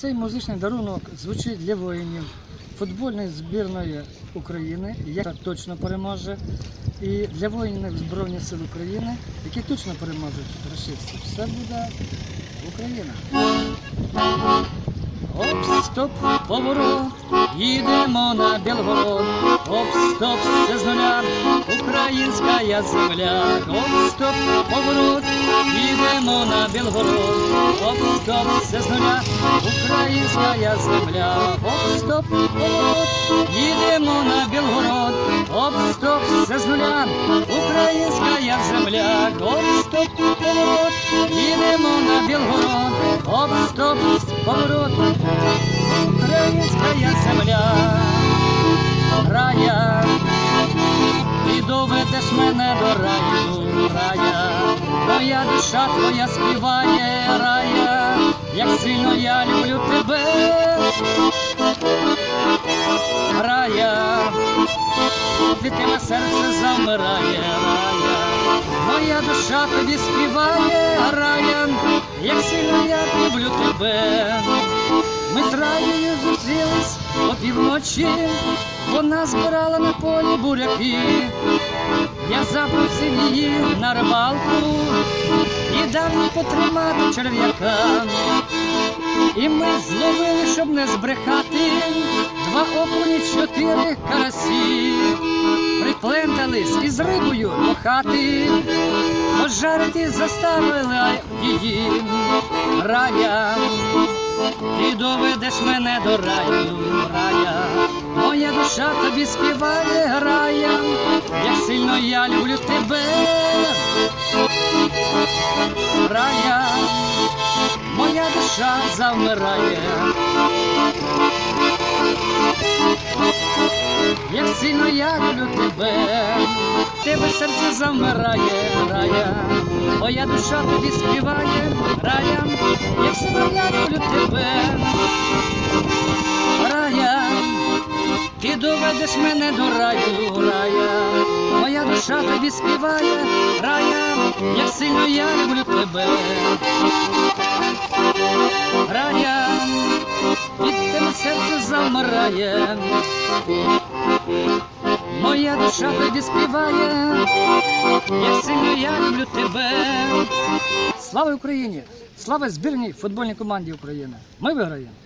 Цей музичний дарунок звучить для воїнів футбольної збірної України, яка точно переможе, і для воїнів Збройних сил України, які точно переможуть рашистів. Все буде Україна. Оп, стоп, поворот, їдемо на Білгород. Оп, стоп, все з нуля, українська земля. Оп, стоп, поворот, їдемо на Білгород. Оп, стоп, все з українська земля. Оп, стоп, їдемо на Білгород. Оп, стоп, все з українська земля. Оп, стоп, їдемо на Білгород. Оп, стоп, поворот, українська земля. Рая, ти доведеш мене до раю, рая, моя душа твоя співає, рая, від серце замирає, рая, моя душа тобі співає, рая, як сильно я люблю тебе. Ми з раєю зустрілись опівночі, вона збирала на полі буряки. Я запросив її на рибалку і дав їй потримати черв'яка. І ми зловили, щоб не збрехати, два окуні, чотири карасі. Приплентались із рибою до хати, пожарити заставила її рая. Ти доведеш мене до раю, рая, моя душа тобі співає, рая, як сильно я люблю тебе, душа завмирає, як сильно я люблю тебе, тебе серце завмирає, рая, моя душа тобі співає, рая, як сильно я люблю тебе, рая, ти доведеш мене до раю, рая, моя душа тобі співає, рая, як сильно я люблю тебе, серце. Моя душа тоді співає, як сильно я люблю тебе. Слава Україні! Слава збірній футбольній команді України! Ми виграємо!